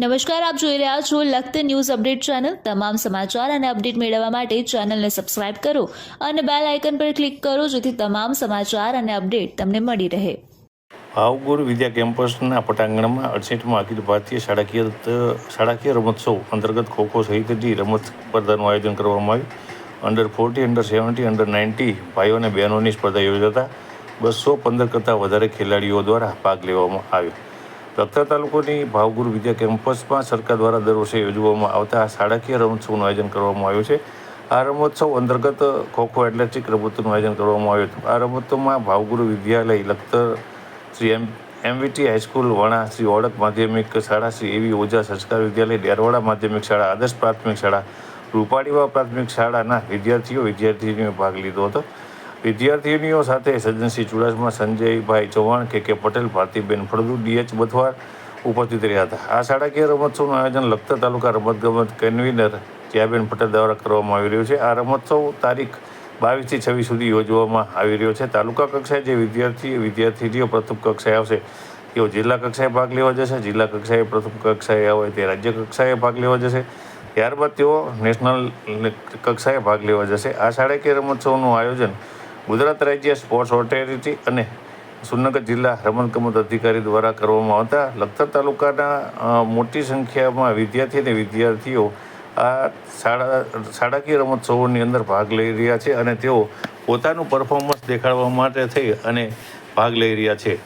નમસ્કાર, આપ જોઈ રહ્યા છો લખત ન્યૂઝ અપડેટ ચેનલ. તમામ સમાચાર અને અપડેટ મેળવવા માટે ચેનલને સબસ્ક્રાઇબ કરો અને બેલ આઇકન પર ક્લિક કરો જેથી તમામ સમાચાર અને અપડેટ તમને મળી રહે. ભાવગોર વિદ્યા કેમ્પસના પટાંગણમાં અડસઠમાં અખિલ ભારતીય શાળાકીય શાળાકીય રમોત્સવ અંતર્ગત ખોખો સહિતની રમત સ્પર્ધાનું આયોજન કરવામાં આવ્યું. Under forty under seventy under ninety ભાઈઓ અને બહેનોની સ્પર્ધા યોજાતા બસો પંદર કરતાં વધારે ખેલાડીઓ દ્વારા ભાગ લેવામાં આવ્યો. લખતર તાલુકાની ભાવગુરુ વિદ્યા કેમ્પસમાં સરકાર દ્વારા દર વર્ષે યોજવામાં આવતા આ શાળાકીય રમોત્સવનું આયોજન કરવામાં આવ્યું છે. આ રમોત્સવ અંતર્ગત ખોખો એથ્લેટિક રમતોનું આયોજન કરવામાં આવ્યું હતું. આ રમતોમાં Bhavguru Vidyalaya Lakhtar Shri M, MVT high school, Vana Shri ઓળખ માધ્યમિક શાળા, શ્રી એવી ઓઝા સંસ્કાર વિદ્યાલય, ડેરવાડા માધ્યમિક શાળા, આદર્શ પ્રાથમિક શાળા રૂપાળીવા પ્રાથમિક શાળાના વિદ્યાર્થીઓ વિદ્યાર્થીનીઓ ભાગ લીધો હતો. વિદ્યાર્થીનીઓ સાથે Sajjan Singh Chudasama, Sanjaybhai Chauhan K K Patel, Bhartiben Phaldu DH Bathwar ઉપસ્થિત રહ્યા હતા. આ શાળાકીય રમતોત્સવનું આયોજન લખતર તાલુકા રમતગમત કન્વીનર જયાબેન પટેલ દ્વારા કરવામાં આવી રહ્યું છે. આ રમતોત્સવ તારીખ બાવીસથી છવ્વીસ સુધી યોજવામાં આવી રહ્યો છે. તાલુકા કક્ષાએ જે વિદ્યાર્થી, વિદ્યાર્થીનીઓ પ્રથમ કક્ષાએ આવશે, તેઓ જિલ્લા કક્ષાએ ભાગ લેવા જશે. જિલ્લા કક્ષાએ પ્રથમ કક્ષાએ આવે તે રાજ્ય કક્ષાએ ભાગ લેવા જશે. ત્યારબાદ તેઓ નેશનલ કક્ષાએ ભાગ લેવા જશે. આ શાળાકીય રમોત્સવનું આયોજન ગુજરાત રાજ્ય સ્પોર્ટ્સ ઓથોરિટી અને સુરનગર જિલ્લા રમતગમત અધિકારી દ્વારા કરવામાં આવતા લખતર તાલુકાના મોટી સંખ્યામાં વિદ્યાર્થી અને વિદ્યાર્થીઓ આ શાળા, શાળાકીય રમોત્સવોની અંદર ભાગ લઈ રહ્યા છે અને તેઓ પોતાનું પરફોર્મન્સ દેખાડવા માટે થઈ અને ભાગ લઈ રહ્યા છે.